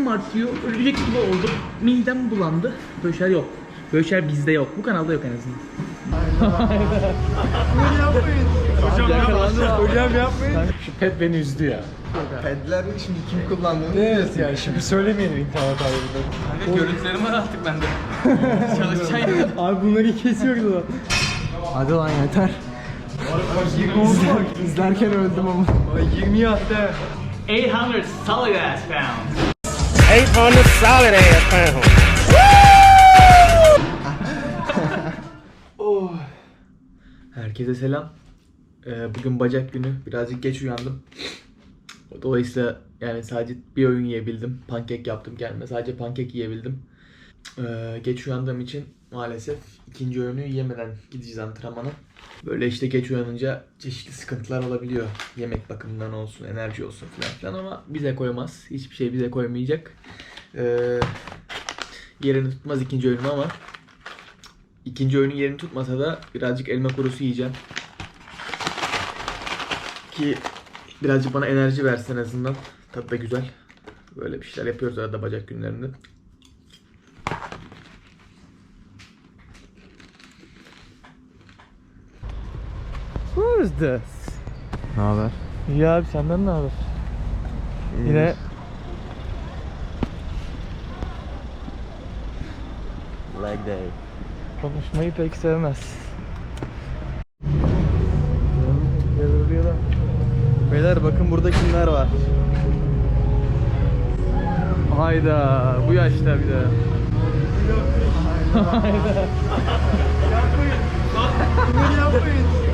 Nabzım artıyor. Ölecek gibi oldum. Midem bulandı. Böyle şeyler yok. Böyle şeyler bizde yok. Bu kanalda yok en azından. Hocam Yakalandı. Hocam yapmayın. Şu pet beni üzdü ya. Pedler şimdi kim kullandığını Evet yani şimdi söylemeyelim internet ayrımında. Görüntülerim var artık bende. Çalışacağım. Abi bunları kesiyoruz da. Hadi lan yeter. 20 oldu mu? İzlerken öldüm ama. 20 hatta. 800 solid ass pounds. 800 solid ass pounds. Herkese selam. Ee, bugün bacak günü. Birazcık geç uyandım. Dolayısıyla yani sadece bir öğün yiyebildim. Pankek yaptım kendime. Sadece pankek yiyebildim. Ee, geç uyandığım için maalesef ikinci öğünü yemeden gideceğiz antrenmana. Böyle işte geç uyanınca çeşitli sıkıntılar olabiliyor. Yemek bakımından olsun, enerji olsun falan filan ama bize koymaz. Hiçbir şey bize koymayacak. Ee, yerini tutmaz ikinci öğünüm ama İkinci öğünün yerini tutmasa da birazcık elma kurusu yiyeceğim. Ki birazcık bana enerji versin en azından. Tadı da güzel. Böyle bir şeyler yapıyoruz arada bacak günlerinde. This? Ne haber? İyi abi senden ne haber? Yine Leg day. konuşmayı pek sevmez. Beyler bakın burada kimler var. Hayda bu yaşta bir de.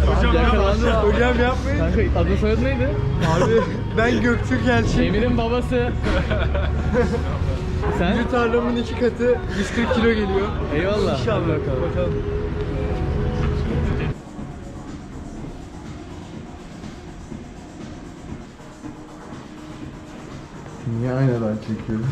Hocam Yakalandı. Hocam yapmayın. Kanka adı soyadı neydi? Abi ben Göktürk Elçin. Emir'in babası. Sen? Bir tarlamın iki katı 140 kilo geliyor. Eyvallah. İnşallah. Hadi bakalım. Bakalım. Niye aynadan çekiyorum?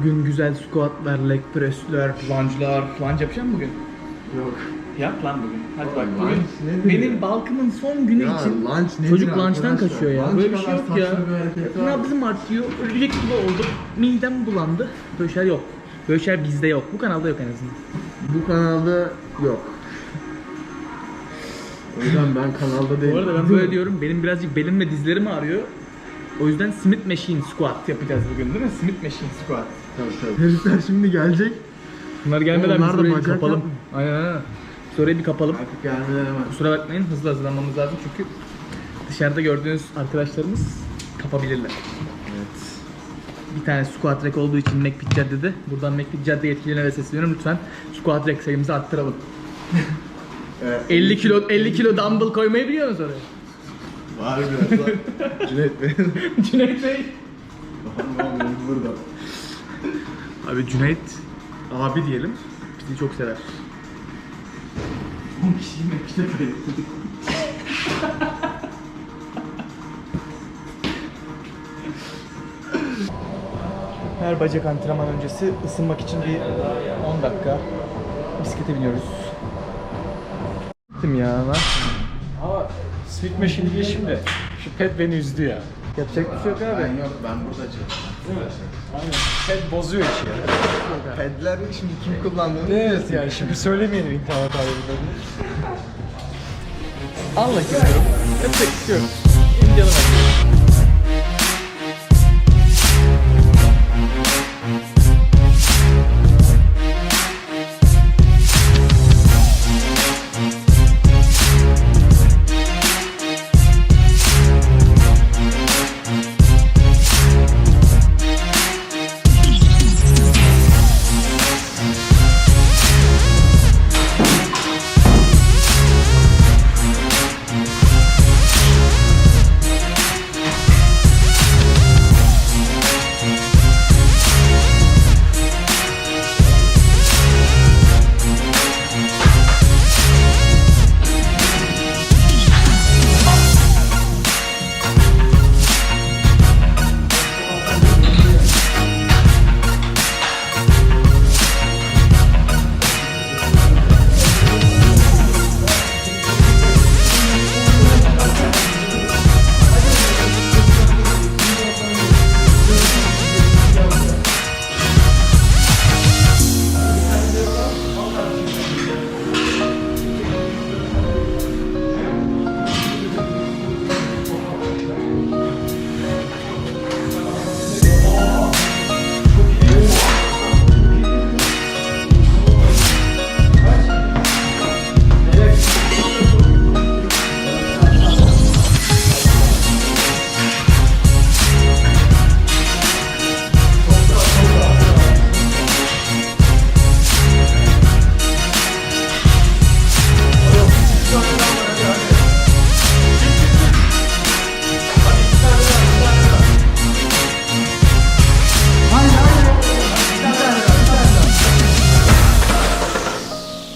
Bugün güzel squatlar, leg press'ler, lunge'lar. Lunge yapacağım mı bugün? Yok. Yap lan bugün. Hadi bak Lunge bugün benim ya? balkımın son günü Ya için nedir çocuk arkadaşlar? kaçıyor ya. Lunge Böyle bir şey yok ya. Nabzım artıyor. Ölecek gibi oldum. Midem bulandı. Böyle şeyler yok. Böyle şeyler bizde yok. Bu kanalda yok en azından. Bu kanalda yok. O yüzden ben kanalda değilim. Bu arada ben böyle diyorum. Benim birazcık belim ve dizlerim ağrıyor. O yüzden Smith Machine Squat yapacağız bugün değil mi? Smith Machine Squat. Tabii tabii. Herifler şimdi gelecek. Bunlar gelmeden Onlar biz da burayı bir bacak kapalım. yapmıyor. Aynen aynen. Sonra bir kapalım. Artık gelmeler hemen. Kusura bakmayın hızlı hazırlanmamız lazım çünkü dışarıda gördüğünüz arkadaşlarımız kapabilirler. Evet. Bir tane squat rack olduğu için McPit Cadde'de. Buradan McPit Cadde yetkililerine sesleniyorum. Lütfen squat rack sayımızı arttıralım. Evet. 50 kilo 50 kilo dumbbell koymayı biliyor musunuz oraya? Var biraz var. Cüneyt Bey. Cüneyt Bey. Tamam burada. Abi Cüneyt abi diyelim. Bizi çok sever. 10 kişiyi McPit'e kaydettik. Her bacak antrenman öncesi ısınmak için bir 10 dakika bisiklete biniyoruz. Gittim ya lan. Ama Sweet Machine diye şimdi. Şu pet beni üzdü ya. Yapacak bir şey yok abi. Ben yok ben burada çalışıyorum. Aynen. Pet bozuyor işi ya. Pedler şimdi kim kullandığını Evet yani şimdi söylemeyelim internet ayrımında. Anla istiyorum.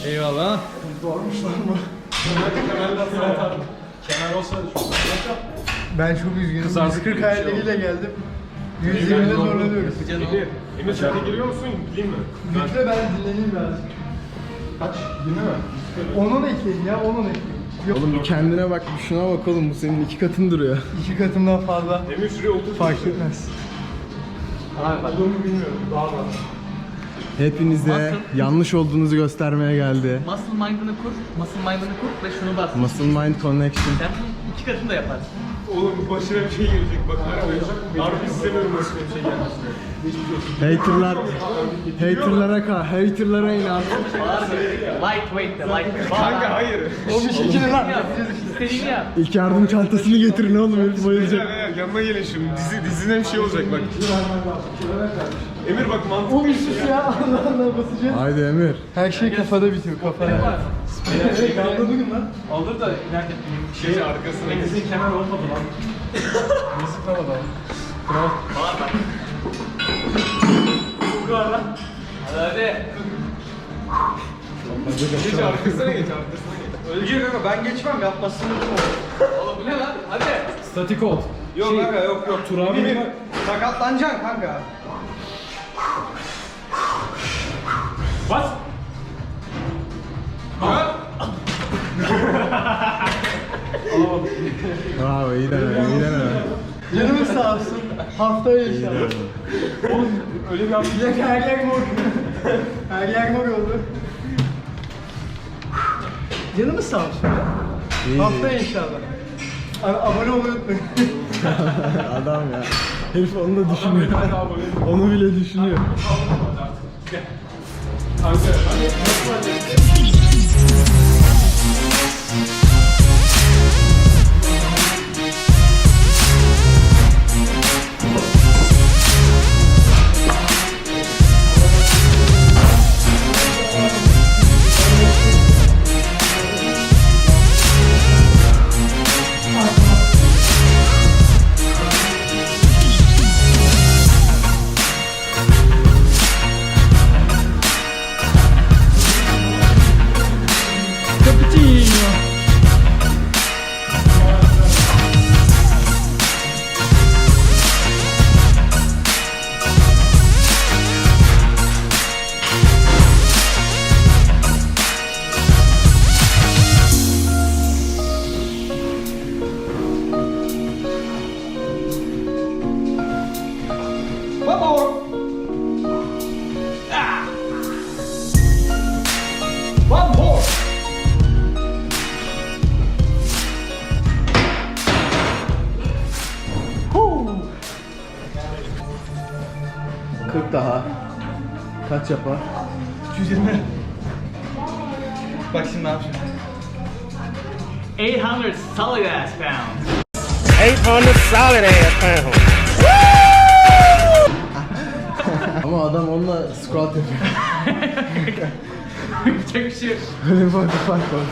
Eyvallah. Zormuşlar mı? Kenar olsaydı çok Ben çok üzgünüm. Kızartı 140 gibi bir şey hayalleriyle geldim. 120'de zorlanıyoruz. Emir, Emir sen giriyor musun? Gideyim mi? Lütfen ben dinleneyim birazcık. Kaç? 20 mi? Onun ekleyin ya, onun ekleyin. Oğlum bir kendine bak, bir şuna bak oğlum. Bu senin iki katın duruyor. iki katımdan fazla. Emir şuraya otur. Fark etmez. Abi bak. Bunu bilmiyorum, daha fazla. Hepinize Nasıl? yanlış olduğunuzu göstermeye geldi. Muscle mind'ını kur, muscle mind'ını kur ve şunu bas. Muscle Mind Connection. Sen bunun iki katını da yaparsın. Oğlum başına bir şey gelecek. Bak harbi istemiyorum başına bir şey gelmesini. Haterlar, haterlara ka, haterlara inan. Lightweight de lightweight. Kanka hayır. O bir şekilde lan. İstediğini yap. İlk yardım çantasını getirin oğlum, herif bayılacak. Yanıma gelin şimdi. Dizi, dizine bir şey olacak bak. Emir bak mantıklı bir şey ya. Ya Allah Allah basacağız. Haydi Emir. Her şey kafada bitiyor, kafada. Evet, kaldı bugün lan. Alır da nerede? Şey arkasına. Denizin kemer olmadı lan. Nasıl kalmadı lan? Kral. Hadi. Geç arkasına geç arkasına geç. Ölecek kanka, ben geçmem, yapmasın. Oğlum bu ne lan? Hadi. Statik ol. Yok kanka, yok yok. Turabi mi? Sakatlanacaksın kanka. Bravo, iyi deneme, iyi deneme. Canımız sağ olsun. Haftaya inşallah. Öyle bir hafta. Bilek her yer mor. Her yer mor oldu. Canımız sağ olsun. İyi, Haftaya inşallah. A- abone olmayı unutmayın. Adam ya. Herif onu da düşünüyor. onu bile düşünüyor. Kırk ass pounds. 800 solid ass pounds. Ama adam onunla squat yapıyor. Yapacak bir şey yok. Öyle bir fark fark var.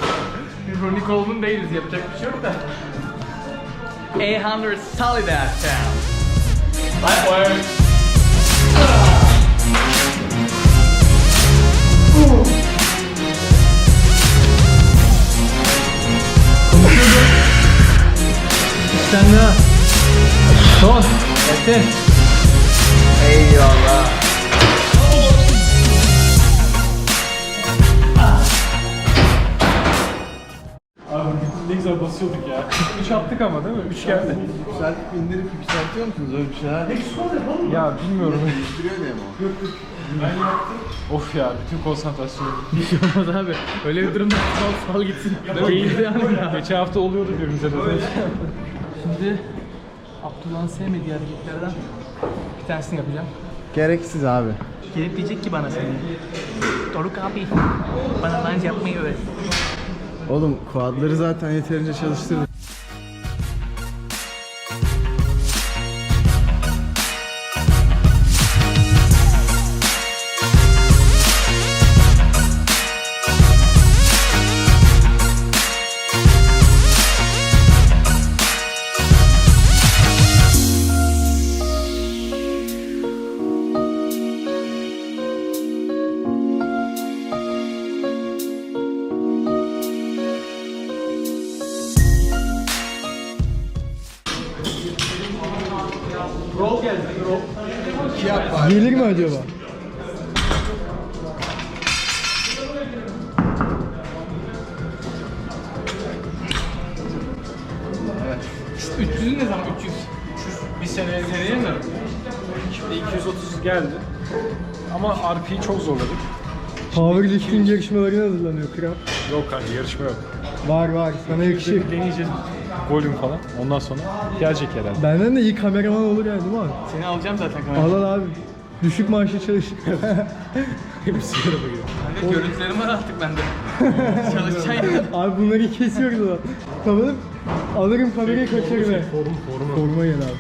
Biz Ronnie Coleman değiliz. Yapacak bir şey yok da. 800 solid ass pounds. Lightweight. Sen daha. Son. Yeter. Eyvallah. Abi ne güzel basıyorduk ya. 3 attık ama değil mi? 3 geldi. Yükseltip indirip yükseltiyor musunuz öyle bir şeyler? Ya bilmiyorum. Değiştiriyor diye mi o? of ya bütün konsantrasyonum. Bir şey olmaz abi. Öyle bir durumda sal sal gitsin. Yani ya. Geçen hafta oluyordu birbirimize de. Şimdi Abdullah'ın sevmediği hareketlerden bir tanesini yapacağım. Gereksiz abi. Gelip diyecek ki bana seni. Doruk abi bana lunge yapmayı öğret. Oğlum quadları zaten yeterince çalıştırdık. Gelir mi acaba? İşte 300'ün ne zaman 300? 300 bir sene seneye mi? Şimdi 230 geldi. Ama RP'yi çok zorladık. Powerlifting yarışmalarına hazırlanıyor kral. Yok kanka yarışma yok. Var var sana yakışır. Deneyeceğiz. Volüm falan. Ondan sonra gelecek herhalde. Benden de iyi kameraman olur yani değil mi abi? Seni alacağım zaten kamera. Al al abi. Düşük maaşlı çalış. Hepsi araba gidiyor. Kanka görüntülerim var artık bende. Çalışacaksın. abi bunları kesiyoruz o. Tamam. Alırım kamerayı kaçarım. he. Forum, forum. Forma gel abi.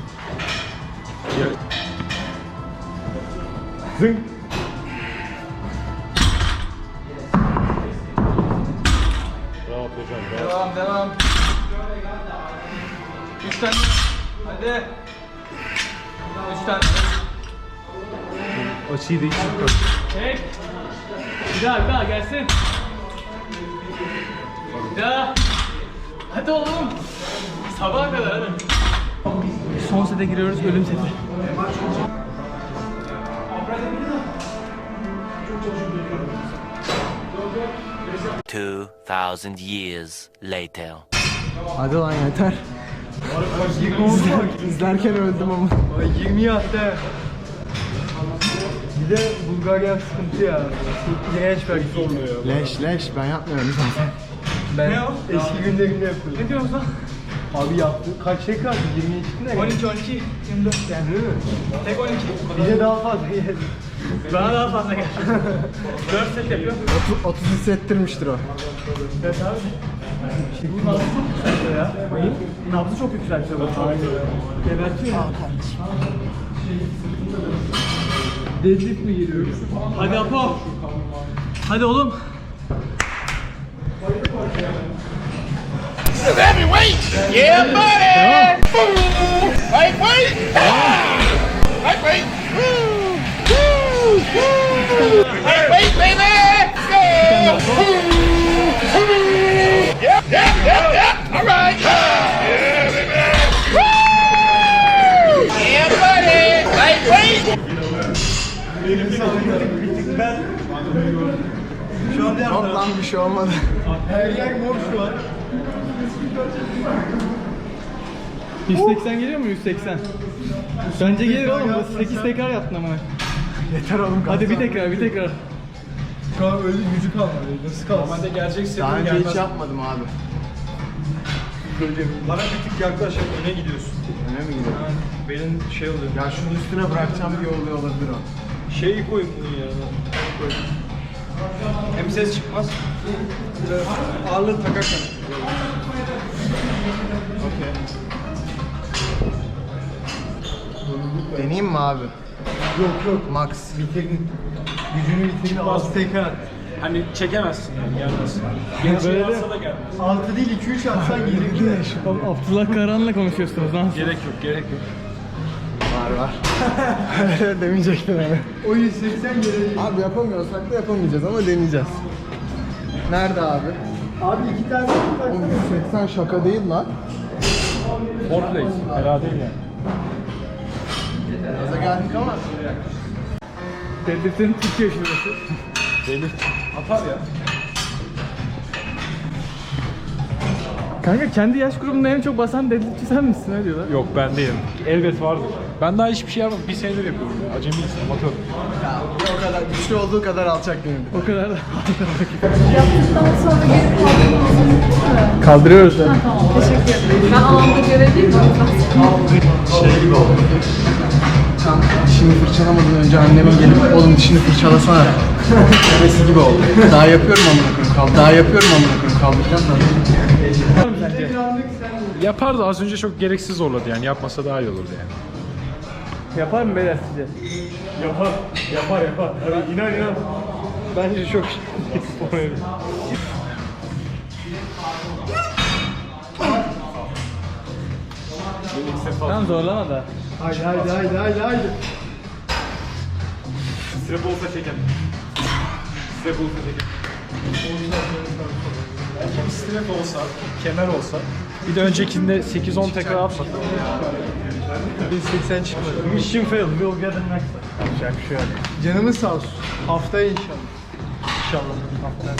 Zınk. Rahat hocam, rahat. Devam devam. Üç tane. Hadi. Üç tane. Açıyı da hiç yok. Çek. Bir daha bir daha gelsin. Bir daha. Hadi oğlum. Sabaha kadar hadi. Son sete giriyoruz ölüm seti. Two thousand years later. Hadi lan yeter. İzler, izlerken öldüm ama. Ay 20 yattı. Bir de Bulgarya sıkıntı ya. İğrenç belki olmuyor. Leş leş ben yapmıyorum zaten. Ben eski günlerimde yapıyordum. Ne diyorsun lan? Abi yaptım. Kaç şey kaldı? 20'ye çıktı ne? 12 12 24 yani. Değil mi? Tek 12. Bir de daha fazla yedim. Bana daha fazla gel. 4 set yapıyor. 30, 30 hissettirmiştir o. Evet abi. Bu nabzı çok yükseltiyor ya. Neyi? Nabzı çok yükseltiyor. Gebertiyor ya. Deadlift mi giriyoruz? Hadi Apo. Hadi oğlum. Heavyweight! Yeah, buddy! Lightweight! Lightweight! Woo! Woo! Woo! Lightweight, baby! Go! Yep, yep, yep, Yok lan bir şey olmadı. Her yer mor şu an. 180 geliyor mu 180? Bence gelir oğlum. 8 tekrar yaptın ama. Yeter oğlum. Hadi bir tekrar bir tekrar. Şu an öyle yüzü kalmadı. Nasıl kalmadı? Normalde gelecek Daha önce gelmez. hiç yapmadım abi. Bana bir tık yaklaş, öne gidiyorsun. Öyle mi gidiyor? Benim şey oluyor. Ya şunun üstüne bırakacağım diye oluyor olabilir o. Şeyi koy bunun yanına. Koy. Hem ses çıkmaz. Ağırlığı takarsan. Okey. Deneyeyim mi abi? Yok yok. Max. Bitirdin. Gücünü bitirdin. Az tekrar. Hani çekemezsin yani gelmez. Böyle- yapsa da gelmez. 6 değil 2-3 atsan gelir. Abdullah Karan'la konuşuyorsunuz lan. Gerek yok, gerek yok. Var var. Demeyecektim hani. O 180 gelir. Abi yapamıyorsak da yapamayacağız ama deneyeceğiz. Nerede abi? Abi iki tane. Oğlum 180 şaka değil lan. Foreplay, fena değil yani. Gaza geldik ama. Deadlift'in Türkiye şubesi. Deli. Atar ya. Kanka kendi yaş grubunda en çok basan deadliftçi sen misin ne diyorlar? Yok ben değilim. Elbet vardır. Ben daha hiçbir şey yapmadım. Bir senedir yapıyorum ya. Acemiyiz, amatör. Ya, o kadar güçlü olduğu kadar alçak gönüllü. O kadar da. Yaptıktan sonra gelip kaldırmanızı mı? Kaldırıyoruz da. Ha, tamam teşekkür ederim. Ben alanda görevliyim. Şey gibi oldu. Tam dişimi fırçalamadan önce annemin gelip oğlum dişini fırçalasana demesi gibi oldu. Daha yapıyorum amına koyayım kaldır. Daha yapıyorum amına koyayım kaldıracağım da. Yapardı az önce çok gereksiz zorladı yani. Yapmasa daha iyi olurdu yani. Yapar mı beyler sizce? Yapar, yapar, yapar. Hadi inan inan. Bence çok Tamam zorlama da. Haydi haydi haydi haydi haydi. Strap olsa çeken. Strap olsa çeken. Hem strap olsa, kemer olsa. Bir de öncekinde 8-10 tekrar atsak. 180 çıkmadı. Mission failed. We'll get the next one. Yapacak bir şey yok. Canımız sağ olsun. Haftaya inşallah. İnşallah. Haftaya.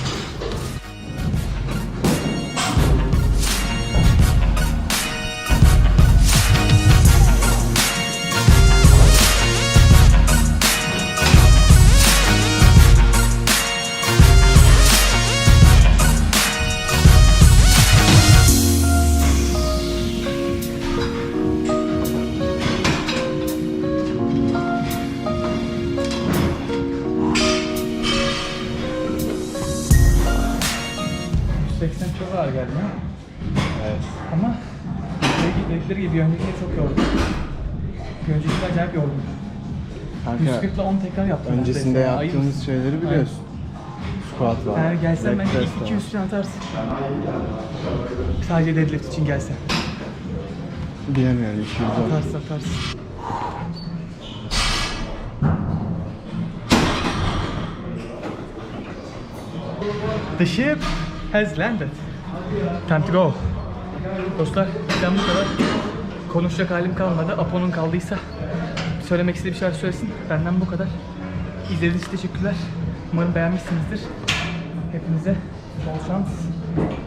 40'la 10 tekrar yaptım. Öncesinde neredeyse. Ayıp. yaptığımız şeyleri biliyorsun. Squat var. Eğer gelsen leg belki 200 falan atarsın. Sadece deadlift için gelsen. Diyemiyorum 200 var. Atarsın atarsın. The ship has landed. Time to go. Dostlar, ben bu kadar konuşacak halim kalmadı. Apo'nun kaldıysa söylemek istediği bir şeyler söylesin. Benden bu kadar. İzlediğiniz için teşekkürler. Umarım beğenmişsinizdir. Hepinize bol şans.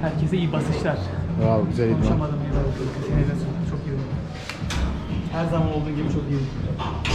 Herkese iyi basışlar. Wow güzel idman. Konuşamadım de çok iyi. Her zaman olduğun gibi çok iyi.